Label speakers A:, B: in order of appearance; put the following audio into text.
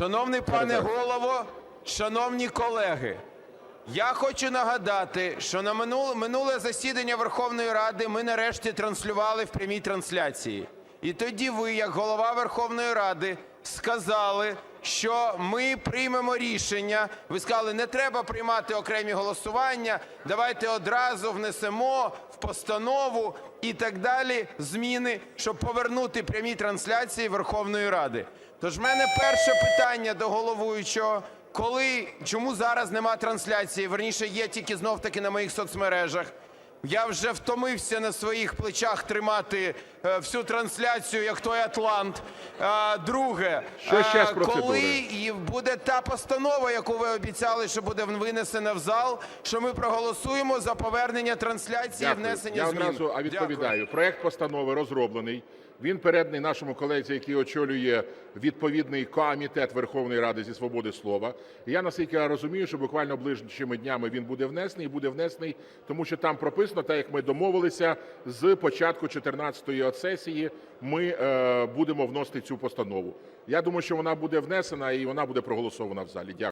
A: Шановний пане голово, шановні колеги, я хочу нагадати, що на минуле, засідання Верховної Ради ми нарешті транслювали в прямій трансляції. І тоді ви, як голова Верховної Ради, сказали, що ми приймемо рішення. Ви сказали, не треба приймати окремі голосування, давайте одразу внесемо в постанову і так далі зміни, щоб повернути прямі трансляції Верховної Ради. Тож в мене перше питання до головуючого. Коли, чому зараз нема трансляції? Верніше, є тільки знов-таки на моїх соцмережах. Я вже втомився на своїх плечах тримати е, всю трансляцію, як той Атлант. А, друге,
B: Що ще з
A: е, коли буде та постанова, яку ви обіцяли, що буде винесена в зал, що ми проголосуємо за повернення трансляції
B: Дякую.
A: внесення
B: Я
A: змін.
B: одразу а, відповідаю.
A: Дякую.
B: Проект постанови розроблений. Він переданий нашому колезі, який очолює відповідний комітет Верховної Ради зі свободи слова. І я наскільки я розумію, що буквально ближчими днями він буде внесений і буде внесений, тому що там прописано, так як ми домовилися, з початку 14-ї сесії ми е, будемо вносити цю постанову. Я думаю, що вона буде внесена і вона буде проголосована в залі. Дякую.